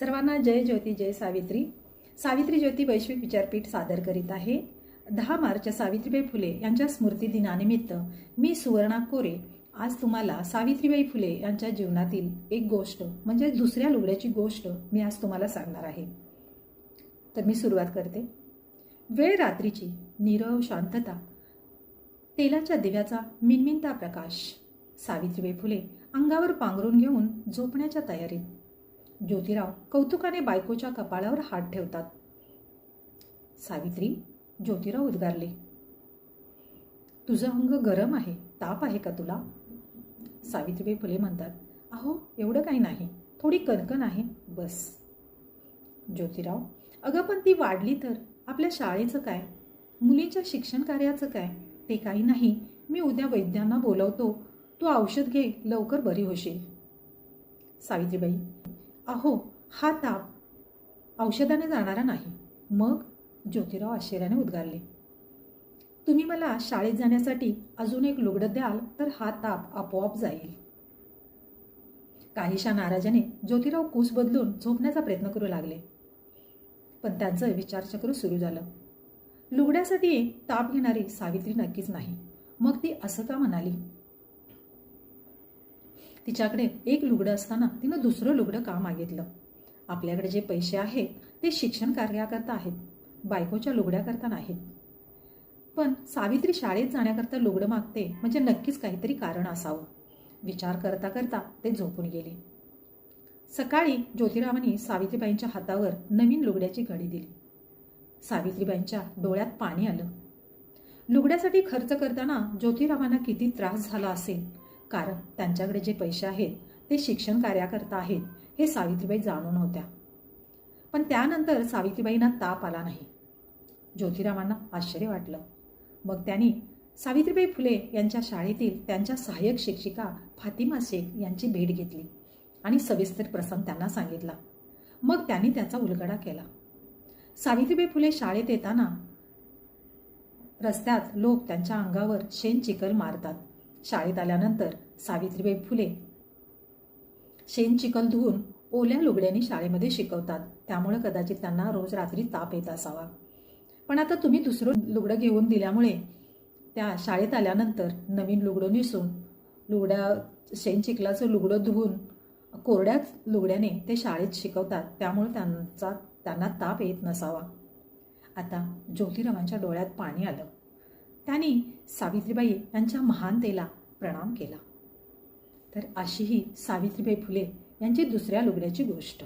सर्वांना जय ज्योती जय सावित्री. सावित्री ज्योती वैश्विक विचारपीठ सादर करीत आहे. दहा मार्च सावित्रीबाई फुले यांच्या स्मृती दिनानिमित्त मी सुवर्णा कोरे. आज तुम्हाला सावित्रीबाई फुले यांच्या जीवनातील एक गोष्ट म्हणजे दुसऱ्या लुगड्याची गोष्ट मी आज तुम्हाला सांगणार आहे. तर मी सुरुवात करते. वेळ रात्रीची नीरव शांतता. तेलाच्या दिव्याचा मिनमिनता प्रकाश. सावित्रीबाई फुले अंगावर पांघरून घेऊन झोपण्याच्या तयारीत. ज्योतिराव कौतुकाने बायकोच्या कपाळावर हात ठेवतात. सावित्री ज्योतिराव उद्गारले. तुझं अंग गरम आहे ताप आहे का तुला? सावित्रीबाई फुले म्हणतात अहो एवढं काही नाही थोडी कणकण आहे बस. ज्योतिराव अगं पण ती वाढली तर? आपल्या शाळेचं काय? मुलींच्या शिक्षण कार्याचं काय? ते काही नाही मी उद्या वैद्यांना बोलवतो. तू औषध घे लवकर बरी होशील. सावित्रीबाई अहो हा ताप औषधाने जाणारा नाही. मग ज्योतिराव आश्चर्याने उद्गारले. तुम्ही मला शाळेत जाण्यासाठी अजून एक लुगडं द्याल तर हा ताप आपोआप जाईल. काहीशा नाराजाने ज्योतिराव कूस बदलून झोपण्याचा प्रयत्न करू लागले. पण त्यांचं विचारचक्र सुरू झालं. लुगड्यासाठी ताप घेणारी सावित्री नक्कीच नाही. मग ती असं का म्हणाली? तिच्याकडे एक लुगडं असताना तिनं दुसरं लुगडं का मागितलं? आपल्याकडे जे पैसे आहेत ते शिक्षण कार्याकरता आहेत बायकोच्या लुगड्याकरता नाहीत. पण सावित्री शाळेत जाण्याकरता लुगडं मागते म्हणजे नक्कीच काहीतरी कारण असावं. विचार करता करता ते झोपून गेले. सकाळी ज्योतिरावांनी सावित्रीबाईंच्या हातावर नवीन लुगड्याची घडी दिली. सावित्रीबाईंच्या डोळ्यात पाणी आलं. लुगड्यासाठी खर्च करताना ज्योतिरावांना किती त्रास झाला असेल कारण त्यांच्याकडे जे पैसे आहेत ते शिक्षण कार्याकरता आहेत हे सावित्रीबाई जाणून होत्या. पण त्यानंतर सावित्रीबाईंना ताप आला नाही. ज्योतिरामांना आश्चर्य वाटलं. मग त्यांनी सावित्रीबाई फुले यांच्या शाळेतील त्यांच्या सहाय्यक शिक्षिका फातिमा शेख यांची भेट घेतली आणि सविस्तर प्रसंग त्यांना सांगितला. मग त्यांनी त्याचा उलगडा केला. सावित्रीबाई फुले शाळेत येताना रस्त्यात लोक त्यांच्या अंगावर शेण चिखल मारतात. शाळेत आल्यानंतर सावित्रीबाई फुले शेण चिखल धुवून ओल्या लुगड्यांनी शाळेमध्ये शिकवतात. त्यामुळे कदाचित त्यांना रोज रात्री ताप येत असावा. पण आता तुम्ही दुसरं लुगडं घेऊन दिल्यामुळे त्या शाळेत आल्यानंतर नवीन लुगडं निसून लुगड्या शेण चिखलाचं लुगडं धुवून कोरड्याच लुगड्याने ते शाळेत शिकवतात. त्यामुळे त्यांचा त्यांना ताप येत नसावा. आता ज्योतिरावांच्या डोळ्यात पाणी आलं. त्यांनी सावित्रीबाई यांच्या महानतेला प्रणाम केला. तर अशी ही सावित्रीबाई फुले यांची दुसऱ्या लुगड्याची गोष्ट.